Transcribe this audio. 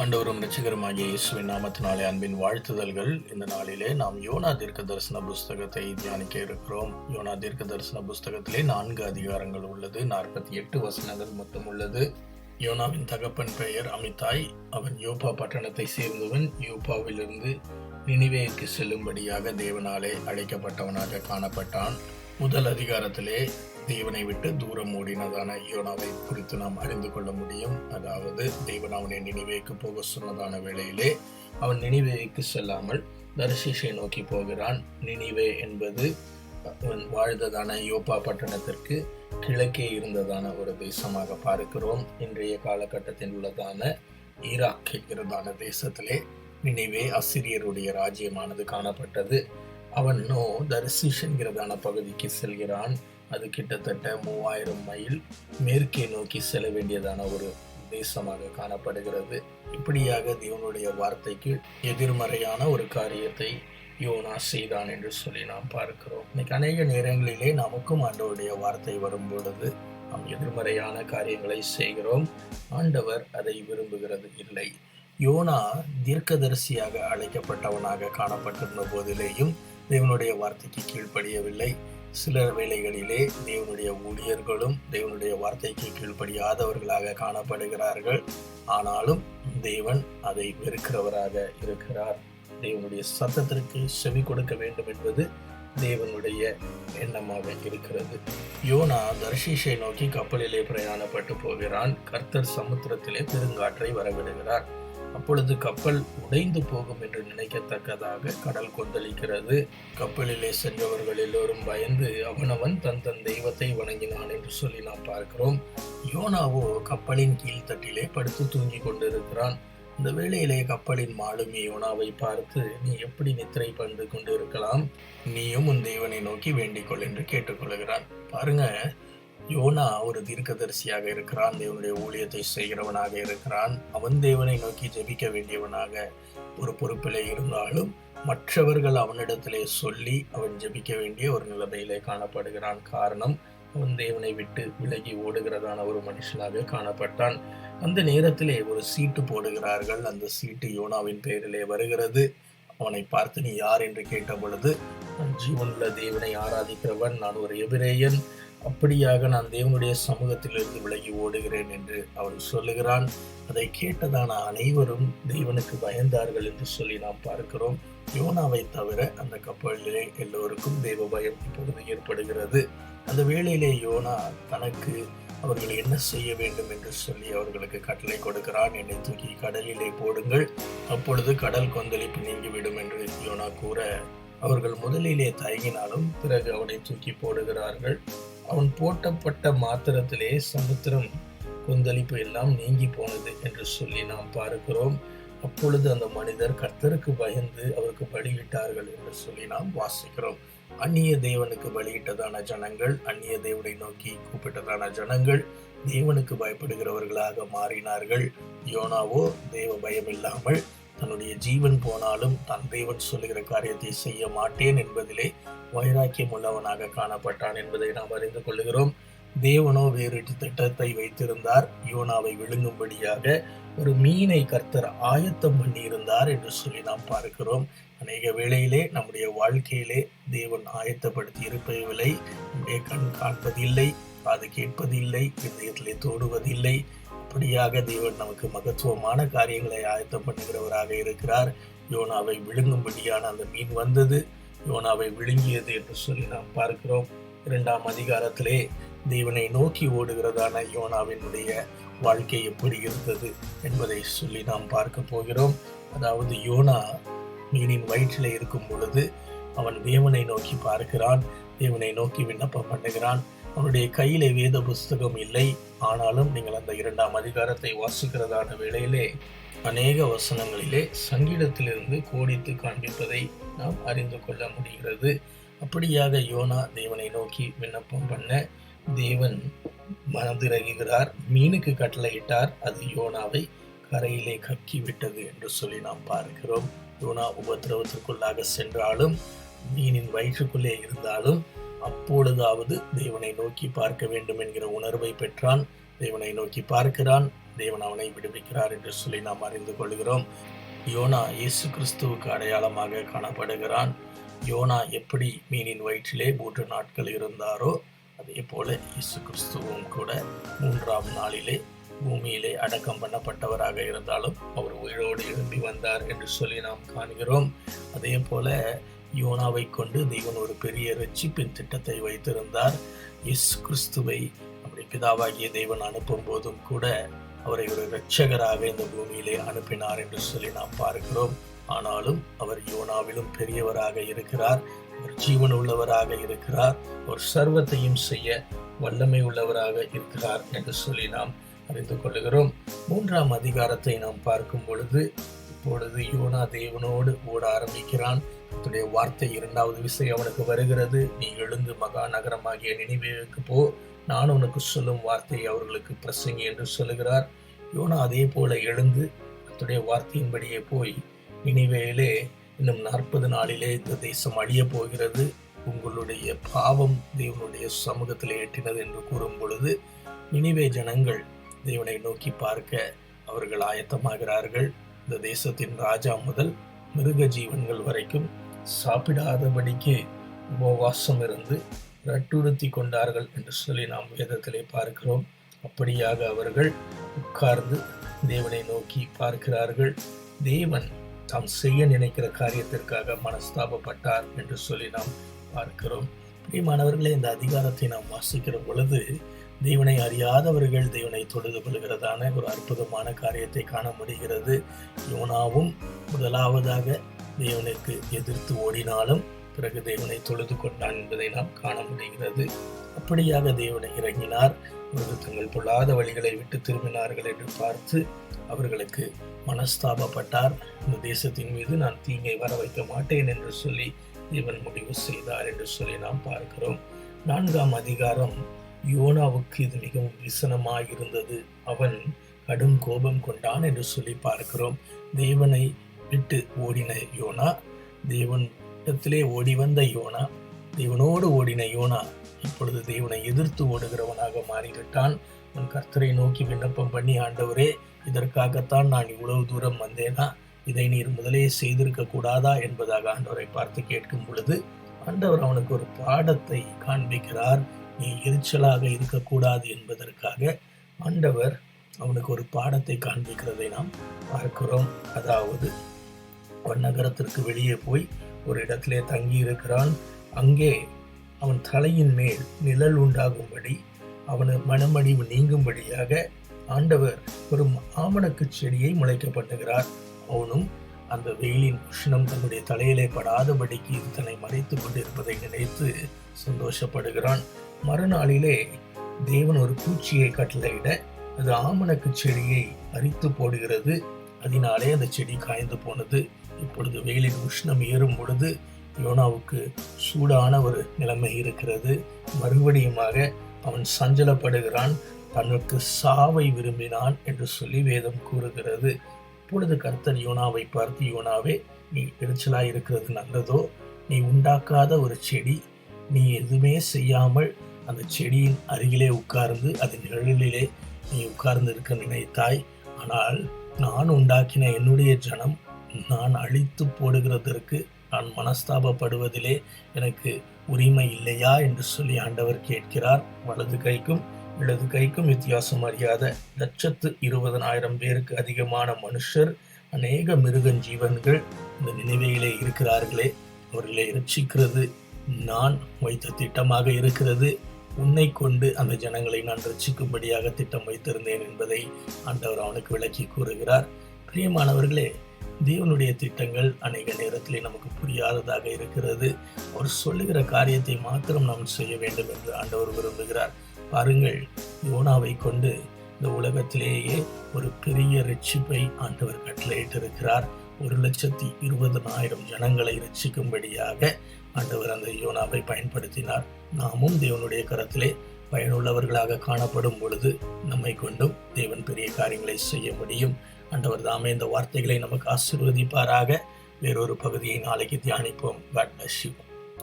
ஆண்டவரும் ரட்சகருமாகிய இயேசுவின் நாமத்தினாலே அன்பின் வாழ்த்துதல்கள். இந்த நாளிலே நாம் யோனா தீர்க்க தரிசன புஸ்தகத்தை தியானிக்க இருக்கிறோம். யோனா தீர்க்க தரிசன புஸ்தகத்திலே நான்கு அதிகாரங்கள் உள்ளது நாற்பத்தி எட்டு வசனங்கள் மொத்தம் உள்ளது. யோனாவின் தகப்பன் பெயர் அமிதாய். அவன் யோபா பட்டணத்தை சேர்ந்தவன். யோபாவிலிருந்து நினிவேக்கு செல்லும்படியாக தேவனாலே அழைக்கப்பட்டவனாக காணப்பட்டான். முதல் அதிகாரத்திலே தேவனை விட்டு தூரம் ஓடினதான யோனாவை குறித்து நாம் அறிந்து கொள்ள முடியும். அதாவது தேவன் அவனை நினைவேக்கு போக சொன்னதான வேளையிலே அவன் நினைவேக்கு செல்லாமல் தர்ஷிஷை நோக்கி போகிறான். நினைவே என்பது அவன் வாழ்ந்ததான யோப்பா பட்டணத்திற்கு கிழக்கே இருந்ததான ஒரு தேசமாக பார்க்கிறோம். இன்றைய காலகட்டத்தில் உள்ளதான ஈராக் என்கிறதான தேசத்திலே நினைவே அசிரியருடைய ராஜ்யமானது காணப்பட்டது. அவனோ தரிசிஷ் என்கிறதான பகுதிக்கு செல்கிறான். அது கிட்டத்தட்ட மூவாயிரம் மைல் மேற்கே நோக்கி செல்ல வேண்டியதான ஒரு தேசமாக காணப்படுகிறது. இப்படியாக தேவனுடைய வார்த்தைக்கு எதிர்மறையான ஒரு காரியத்தை யோனா செய்தான் என்று சொல்லி நாம் பார்க்கிறோம். இன்னைக்கு அநேக நேரங்களிலே நமக்கும் ஆண்டவருடைய வார்த்தை வரும் பொழுது நாம் எதிர்மறையான காரியங்களை செய்கிறோம். ஆண்டவர் அதை விரும்புகிறது இல்லை. யோனா தீர்க்கதரிசியாக அழைக்கப்பட்டவனாக காணப்பட்டிருந்த போதிலேயும் தேவனுடைய வார்த்தைக்கு கீழ்ப்படியவில்லை. சில வேளைகளிலே தேவனுடைய ஊழியர்களும் தேவனுடைய வார்த்தைக்கு கீழ்ப்படியாதவர்களாக காணப்படுகிறார்கள். ஆனாலும் தேவன் அதை வெறுக்கிறவராக இருக்கிறார். தேவனுடைய சத்தத்திற்கு செவி கொடுக்க வேண்டும் என்பது தேவனுடைய எண்ணமாக இருக்கிறது. யோனா தர்ஷீஷை நோக்கி கப்பலிலே பிரயாணப்பட்டு போகிறான். கர்த்தர் சமுத்திரத்திலே பெருங்காற்றை வரவிடுகிறார். அப்பொழுது கப்பல் உடைந்து போகும் என்று நினைக்கத்தக்கதாக கடல் கொந்தளிக்கிறது. கப்பலிலே சென்றவர்கள் எல்லோரும் பயந்து அவனவன் தன் தன் தெய்வத்தை வணங்கினான் என்று சொல்லி நாம் பார்க்கிறோம். யோனாவோ கப்பலின் கீழ்த்தட்டிலே படுத்து தூங்கி கொண்டிருக்கிறான். இந்த வேளையிலே கப்பலின் மாலுமி யோனாவை பார்த்து நீ எப்படி நித்திரை பண்ணு கொண்டு இருக்கலாம் நீயும் உன் தேவனை நோக்கி வேண்டிக்கொள் என்று கேட்டுக்கொள்கிறான் பாருங்க யோனா ஒரு தீர்க்கதரிசியாக இருக்கிறான் தேவனுடைய ஊழியத்தை செய்கிறவனாக இருக்கிறான். அவன் தேவனை நோக்கி ஜெபிக்க வேண்டியவனாக ஒரு பொறுப்பிலே இருந்தாலும் மற்றவர்கள் அவனிடத்திலே சொல்லி அவன் ஜெபிக்க வேண்டிய ஒரு நிலைமையிலே காணப்படுகிறான். காரணம் அவன் தேவனை விட்டு விலகி ஓடுகிறதான ஒரு மனுஷனாக காணப்பட்டான். அந்த நேரத்திலே ஒரு சீட்டு போடுகிறார்கள். அந்த சீட்டு யோனாவின் பெயரிலே வருகிறது. அவனை பார்த்து நீ யார்? என்று கேட்ட பொழுது நான் ஜீவனுள்ள தேவனை ஆராதிக்கிறவன். நான் ஒரு எபிரேயன். அப்படியாக நான் தேவனுடைய சமூகத்திலிருந்து விலகி ஓடுகிறேன் என்று அவன் சொல்லுகிறான். அதை கேட்டதான அனைவரும் தேவனுக்கு பயந்தார்கள் என்று சொல்லி நாம் பார்க்கிறோம். யோனாவை தவிர அந்த கப்பலிலே எல்லோருக்கும் தெய்வ பயம் இப்பொழுது ஏற்படுகிறது. அந்த வேளையிலே யோனா தனக்கு அவர்கள் என்ன செய்ய வேண்டும் என்று சொல்லி அவர்களுக்கு கட்டளை கொடுக்கிறான். என்னை தூக்கி கடலிலே போடுங்கள். அப்பொழுது கடல் கொந்தளிப்பு நீங்கிவிடும் என்று யோனா கூற அவர்கள் முதலிலே தயங்கினாலும் பிறகு அவனை தூக்கி போடுகிறார்கள். அவன் போட்டப்பட்ட மாத்திரத்திலே சமுத்திரம் கொந்தளிப்பு எல்லாம் நீங்கி போனது என்று சொல்லி நாம் பார்க்கிறோம். அப்பொழுது அந்த மனிதர் கர்த்தருக்கு பயந்து அவருக்கு பலியிட்டார்கள் என்று சொல்லி நாம் வாசிக்கிறோம். அந்நிய தேவனுக்கு பலியிட்டதான ஜனங்கள் அந்நிய தேவனை நோக்கி கூப்பிட்டதான ஜனங்கள் தேவனுக்கு பயப்படுகிறவர்களாக மாறினார்கள். யோனாவோ தேவ பயம் இல்லாமல் தன்னுடைய ஜீவன் போனாலும் தன் தேவன் சொல்லுகிற காரியத்தை செய்ய மாட்டேன் என்பதிலே வைராக்கியம் உள்ளவனாக காணப்பட்டான் என்பதை நாம் அறிந்து கொள்கிறோம். தேவனோ வேறு திட்டத்தை வைத்திருந்தார். யோனாவை விழுங்கும்படியாக ஒரு மீனை கர்த்தர் ஆயத்தம் பண்ணியிருந்தார் என்று சொல்லி நாம் பார்க்கிறோம். அநேக வேளையிலே நம்முடைய வாழ்க்கையிலே தேவன் ஆயத்தப்படுத்தி இருப்பதில்லை. நம்முடைய கண் காண்பதில்லை காது கேட்பதில்லை இதயத்திலே தோடுவதில்லை. அப்படியாக தேவன் நமக்கு மகத்துவமான காரியங்களை ஆயத்தம் பண்ணுகிறவராக இருக்கிறார். யோனாவை விழுங்கும்படியான அந்த மீன் வந்தது. யோனாவை விழுங்கியது என்று சொல்லி நாம் பார்க்கிறோம். இரண்டாம் அதிகாரத்திலே தேவனை நோக்கி ஓடுகிறதான யோனாவினுடைய வாழ்க்கை எப்படி இருந்தது என்பதை சொல்லி நாம் பார்க்க போகிறோம். அதாவது யோனா மீனின் வயிற்றில் இருக்கும் பொழுது அவன் தேவனை நோக்கி பார்க்கிறான். தேவனை நோக்கி விண்ணப்பம் பண்ணுகிறான். அவருடைய கையிலே வேத புஸ்தகம் இல்லை. ஆனாலும் நீங்கள் அந்த இரண்டாம் அதிகாரத்தை வாசிக்கிறதான வேளையிலே அநேக வசனங்களிலே சங்கீதத்திலிருந்து கோடித்து காண்பிப்பதை நாம் அறிந்து கொள்ள முடிகிறது. அப்படியாக யோனா தேவனை நோக்கி விண்ணப்பம் பண்ண தேவன் மனதிறகுகிறார் மீனுக்கு கட்டளையிட்டார். அது யோனாவை கரையிலே கக்கிவிட்டது என்று சொல்லி நாம் பார்க்கிறோம். யோனா உபத்திரவத்திற்குள்ளாக சென்றாலும் மீனின் வயிற்றுக்குள்ளே இருந்தாலும் அப்பொழுதாவது தேவனை நோக்கி பார்க்க வேண்டும் என்கிற உணர்வை பெற்றான். தேவனை நோக்கி பார்க்கிறான். தேவன் அவனை விடுவிக்கிறார் என்று சொல்லி நாம் அறிந்து கொள்கிறோம். யோனா இயேசு கிறிஸ்துவுக்கு அடையாளமாக காணப்படுகிறான். யோனா எப்படி மீனின் வயிற்றிலே மூன்று நாட்கள் இருந்தாரோ அதே போல இயேசு கிறிஸ்துவும் கூட மூன்றாம் நாளிலே பூமியிலே அடக்கம் பண்ணப்பட்டவராக இருந்தாலும் அவர் உயிரோடு எழும்பி வந்தார் என்று சொல்லி நாம் காண்கிறோம். அதே போல யோனாவை கொண்டு தேவன் ஒரு பெரிய ரட்சிப்பின் திட்டத்தை வைத்திருந்தார். இஸ் கிறிஸ்துவை நம்முடைய பிதாவாகிய தேவன் அனுப்பும் போதும் கூட அவரை ஒரு இரட்சகராக இந்த பூமியிலே அனுப்பினார் என்று சொல்லி நாம் பார்க்கிறோம். ஆனாலும் அவர் யோனாவிலும் பெரியவராக இருக்கிறார். ஒரு ஜீவன் உள்ளவராக இருக்கிறார். ஒரு சர்வத்தையும் செய்ய வல்லமை உள்ளவராக இருக்கிறார் என்று சொல்லி நாம் அறிந்து கொள்கிறோம் மூன்றாம் அதிகாரத்தை நாம் பார்க்கும் பொழுது இப்பொழுது யோனா தேவனோடு ஓட ஆரம்பிக்கிறான். கர்த்தருடைய வார்த்தை இரண்டாவது விசை அவனுக்கு வருகிறது. நீ எழுந்து மகா நகரமாகிய நினைவேவுக்கு போ. நான் உனக்கு சொல்லும் வார்த்தை அவர்களுக்கு பிரசங்கி என்று சொல்லுகிறார். யோனா அதே போல எழுந்து கர்த்தருடைய வார்த்தையின்படியே போய் நினைவேலே இன்னும் நாற்பது நாளிலே இந்த தேசம் அழிய போகிறது. உங்களுடைய பாவம் தேவனுடைய சமூகத்தில் எட்டினது என்று கூறும் பொழுது நினைவே ஜனங்கள் தேவனை நோக்கி பார்க்க அவர்கள் ஆயத்தமாகிறார்கள். இந்த தேசத்தின் ராஜா முதல் மிருக ஜீவன்கள் வரைக்கும் சாப்பிடாதபடிக்கு உபவாசம் இருந்து ரட்டுறுத்தி கொண்டார்கள் என்று சொல்லி நாம் வேதத்திலே பார்க்கிறோம். அப்படியாக அவர்கள் உட்கார்ந்து தேவனை நோக்கி பார்க்கிறார்கள். தேவன் தாம் செய்ய நினைக்கிற காரியத்திற்காக மனஸ்தாபப்பட்டார் என்று சொல்லி நாம் பார்க்கிறோம். பிரியமானவர்களே இந்த அதிகாரத்தை நாம் வாசிக்கிற பொழுது தேவனை அறியாதவர்கள் தேவனை தொழுது கொள்கிறதான ஒரு அற்புதமான காரியத்தை காண முடிகிறது. யோனாவும் முதலாவதாக தேவனுக்கு எதிர்த்து ஓடினாலும் பிறகு தேவனை தொழுது கொண்டான் என்பதை நாம் காண முடிகிறது. அப்படியாக தேவனை இறங்கினார். அவர்கள் தங்கள் பொல்லாத வழிகளை விட்டு திரும்பினார்கள் என்று பார்த்து அவர்களுக்கு மனஸ்தாபப்பட்டார். இந்த தேசத்தின் மீது நான் தீங்கை வர வைக்க மாட்டேன் என்று சொல்லி தேவன் முடிவு செய்தார் என்று சொல்லி நாம் பார்க்கிறோம். நான்காம் அதிகாரம். யோனாவுக்கு இது மிகவும் விசனமாக இருந்தது அவன் கடும் கோபம் கொண்டான் என்று சொல்லி பார்க்கிறோம். தேவனை விட்டு ஓடின யோனா தேவன் இடத்திலே ஓடி வந்த யோனா தேவனோடு ஓடின யோனா இப்பொழுது தேவனை எதிர்த்து ஓடுகிறவனாக மாறிவிட்டான். உன் கர்த்தரை நோக்கி விண்ணப்பம் பண்ணி ஆண்டவரே இதற்காகத்தான் நான் இவ்வளவு தூரம் வந்தேனா இதை நீர் முதலே செய்திருக்க கூடாதா என்பதாக ஆண்டவரை பார்த்து கேட்கும் பொழுது ஆண்டவர் அவனுக்கு ஒரு பாடத்தை காண்பிக்கிறார். நீ எரிச்சலாக இருக்கக்கூடாது என்பதற்காக ஆண்டவர் அவனுக்கு ஒரு பாடத்தை காண்பிக்கிறதை நாம் பார்க்கிறோம். அதாவது நகரத்திற்கு வெளியே போய் ஒரு இடத்திலே தங்கி இருக்கிறான் அங்கே அவன் தலையின் மேல் நிழல் உண்டாகும்படி அவனு மனமடிவு நீங்கும்படியாக ஆண்டவர் ஒரு ஆமணக்கு செடியை முளைக்க பண்ணுகிறார் அவனும் அந்த வெயிலின் உஷ்ணம் தன்னுடைய தலையிலே படாதபடிக்கு இது தன்னை மறைத்து கொண்டிருப்பதை நினைத்து சந்தோஷப்படுகிறான். மறுநாளிலே தேவன் ஒரு பூச்சியை கட்டளையிட அது ஆமணக்கு செடியை அரித்து போடுகிறது. அதனாலே அந்த செடி காய்ந்து போனது. இப்பொழுது வெயிலின் உஷ்ணம் ஏறும் பொழுது யோனாவுக்கு சூடான ஒரு நிலைமை இருக்கிறது. மறுபடியுமாக அவன் சஞ்சலப்படுகிறான் தனக்கு சாவை விரும்பினான் என்று சொல்லி வேதம் கூறுகிறது. இப்பொழுது கர்த்தர் யோனாவை பார்த்து யோனாவே நீ எரிச்சலாக இருக்கிறது நல்லதோ? நீ உண்டாக்காத ஒரு செடி நீ எதுவுமே செய்யாமல் அந்த செடியின் அருகிலே உட்கார்ந்து அதன் நிழலிலே நீ உட்கார்ந்து இருக்க நினைத்தாய். ஆனால் நான் உண்டாக்கின என்னுடைய ஜனம் நான் அழித்து போடுகிறதற்கு நான் மனஸ்தாபப்படுவதிலே எனக்கு உரிமை இல்லையா என்று சொல்லி ஆண்டவர் கேட்கிறார். வலது கைக்கும் இடது கைக்கும் வித்தியாசம் அறியாத லட்சத்து இருபதனாயிரம் பேருக்கு அதிகமான மனுஷர் அநேக மிருகன் ஜீவன்கள் இந்த நினைவையிலே இருக்கிறார்களே. அவர்களை ரட்சிக்கிறது நான் வைத்த திட்டமாக இருக்கிறது. உன்னை கொண்டு அந்த ஜனங்களை நான் ரட்சிக்கும்படியாக திட்டம் வைத்திருந்தேன் என்பதை ஆண்டவர் அவனுக்கு விளக்கி கூறுகிறார். பிரியமானவர்களே தேவனுடைய திட்டங்கள் அநேக நேரத்திலே நமக்கு புரியாததாக இருக்கிறது. அவர் சொல்லுகிற காரியத்தை மாத்திரம் நாம் செய்ய வேண்டும் என்று ஆண்டவர் விரும்புகிறார். பாருங்கள் யோனாவை கொண்டு இந்த உலகத்திலேயே ஒரு பெரிய ரட்சிப்பை ஆண்டவர் கட்டளையிட்டிருக்கிறார். ஒரு லட்சத்தி இருபதனாயிரம் ஜனங்களை ரட்சிக்கும்படியாக ஆண்டவர் அந்த யோனாவை பயன்படுத்தினார். நாமும் தேவனுடைய கரத்திலே பயனுள்ளவர்களாக காணப்படும் பொழுது நம்மை கொண்டும் தேவன் பெரிய காரியங்களை செய்ய முடியும். ஆண்டவர் தாமே இந்த வார்த்தைகளை நமக்கு ஆசிர்வதிப்பாராக. வேறொரு பகுதியை நாளைக்கு தியானிப்போம். God bless you